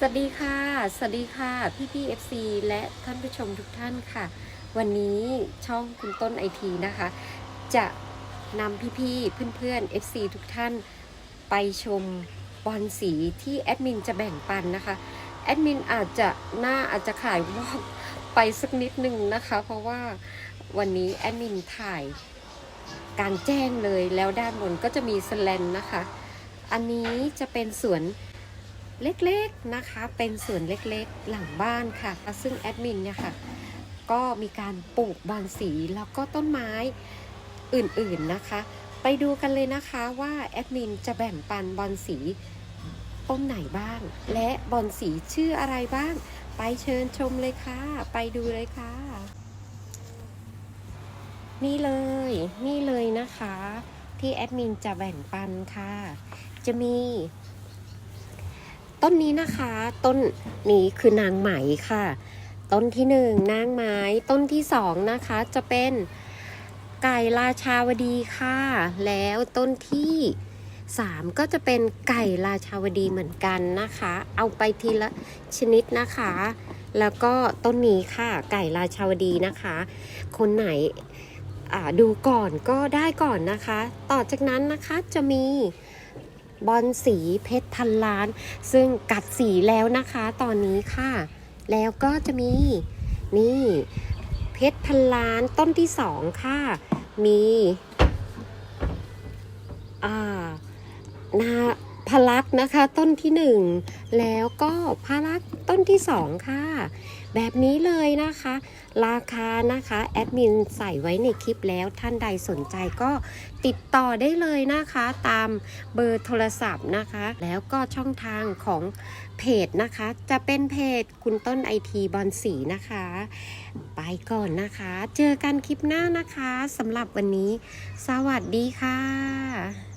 สวัสดีค่ะ สวัสดีค่ะ พี่พี่ FC และท่านผู้ชมทุกท่านค่ะ วันนี้ช่องคุณต้นไอทีนะคะ จะนำพี่พี่ๆเพื่อนๆ FC ทุกท่านไปชมบอลสีที่แอดมินจะแบ่งปันนะคะ แอดมินอาจจะหน้าอาจจะขายวอกไปสักนิดนึงนะคะ เพราะว่าวันนี้แอดมินถ่ายการแจ้งเลยแล้วด้านบนก็จะมีสแลนนะคะ อันนี้จะเป็นสวน เล็กๆนะคะ เป็นสวนเล็กๆหลังบ้านค่ะ ซึ่งแอดมินเนี่ยค่ะ ก็มีการปลูกบอนสีแล้วก็ต้นไม้อื่นๆนะคะ ไปดูกันเลยนะคะว่าแอดมินจะแบ่งปันบอนสีต้นไหนบ้าง และบอนสีชื่ออะไรบ้าง ไปเชิญชมเลยค่ะ ไปดูเลยค่ะ นี่เลย นี่เลยนะคะ ที่แอดมินจะแบ่งปันค่ะ จะมี ต้นนี้นะคะ ต้นนี้คือนางไหมค่ะ ต้นที่หนึ่งนางไม้ต้นที่สองนะคะ จะเป็นไก่ราชาวดีค่ะ แล้วต้นที่สามก็จะเป็นไก่ราชาวดีเหมือนกันนะคะ เอาไปทีละชนิดนะคะ แล้วก็ต้นนี้ค่ะไก่ราชาวดีนะคะ คนไหนดูก่อนก็ได้ก่อนนะคะ ต่อจากนั้นนะคะจะมี บอลสีเพชรพันล้าน ซึ่งกัดสีแล้วนะคะตอนนี้ค่ะ แล้วก็จะมีนี่เพชรพันล้านต้นที่สองค่ะ มีอ่านาพลักนะคะ ต้นที่หนึ่ง แล้วก็พลักต้นที่สองค่ะ แบบนี้เลยนะคะ ราคานะคะแอดมินใส่ไว้ในคลิปแล้วท่านใดสนใจก็ติดต่อได้เลยนะคะ ตามเบอร์โทรศัพท์นะคะ แล้วก็ช่องทางของเพจนะคะ จะเป็นเพจคุณต้นไอทีบอลสีนะคะ ไปก่อนนะคะ เจอกันคลิปหน้านะคะสำหรับวันนี้ สวัสดีค่ะ